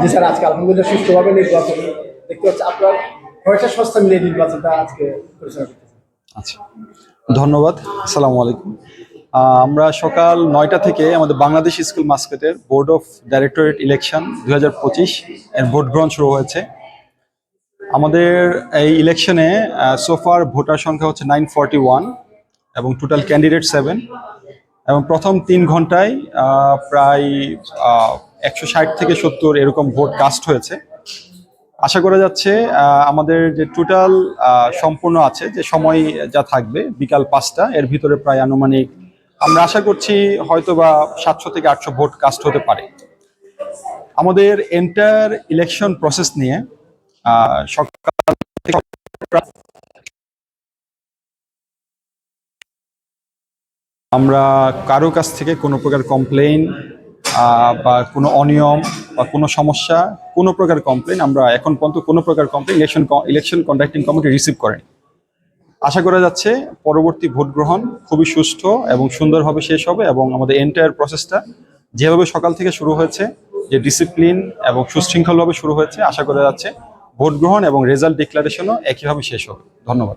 জি sir আজকে আলহামদুলিল্লাহ সুষ্ঠুভাবে নির্বাচন দেখতে পাচ্ছি। আপনার কয়েকটা সংস্থা মিলে নির্বাচনটা আজকে আচ্ছা। ধন্যবাদ। আসসালামু আলাইকুম। আমরা সকাল নয়টা থেকে আমাদের বাংলাদেশ স্কুল মাস্কেটের বোর্ড অফ ডাইরেক্টরেট ইলেকশন দু হাজার পঁচিশ এর ভোট গ্রহণ শুরু হয়েছে। আমাদের এই ইলেকশনে সোফার ভোটার সংখ্যা হচ্ছে নাইন ফর্টি ওয়ান এবং টোটাল ক্যান্ডিডেট সেভেন এবং প্রথম তিন ঘন্টায় প্রায় একশো ষাট থেকে সত্তর এরকম ভোট কাস্ট হয়েছে। আশা করা যাচ্ছে আমাদের যে টোটাল সম্পূর্ণ আছে, যে সময় যা থাকবে, বিকাল পাঁচটা, এর ভিতরে প্রায় আনুমানিক আমরা আশা করছি হয়তো বা সাতশো থেকে আটশো ভোট কাস্ট হতে পারে। আমাদের এন্টার ইলেকশন প্রসেস নিয়ে সকাল আমরা কারও কাছ থেকে কোনো প্রকার কমপ্লেইন বা কোনো অনিয়ম বা কোনো সমস্যা, কোনো প্রকার কমপ্লেন আমরা এখন পর্যন্ত কোনো প্রকার complain election election conducting committee receive করেনি। আশা করা যাচ্ছে পরবর্তী ভোট গ্রহণ খুবই সুষ্ঠু এবং সুন্দরভাবে শেষ হবে এবং আমাদের এন্টায়ার প্রসেসটা যেভাবে সকাল থেকে শুরু হয়েছে, যে ডিসিপ্লিন এবং সুশৃঙ্খলভাবে শুরু হয়েছে, আশা করা যাচ্ছে ভোট গ্রহণ এবং রেজাল্ট ডিক্লারেশনও একইভাবে শেষ হবে। ধন্যবাদ।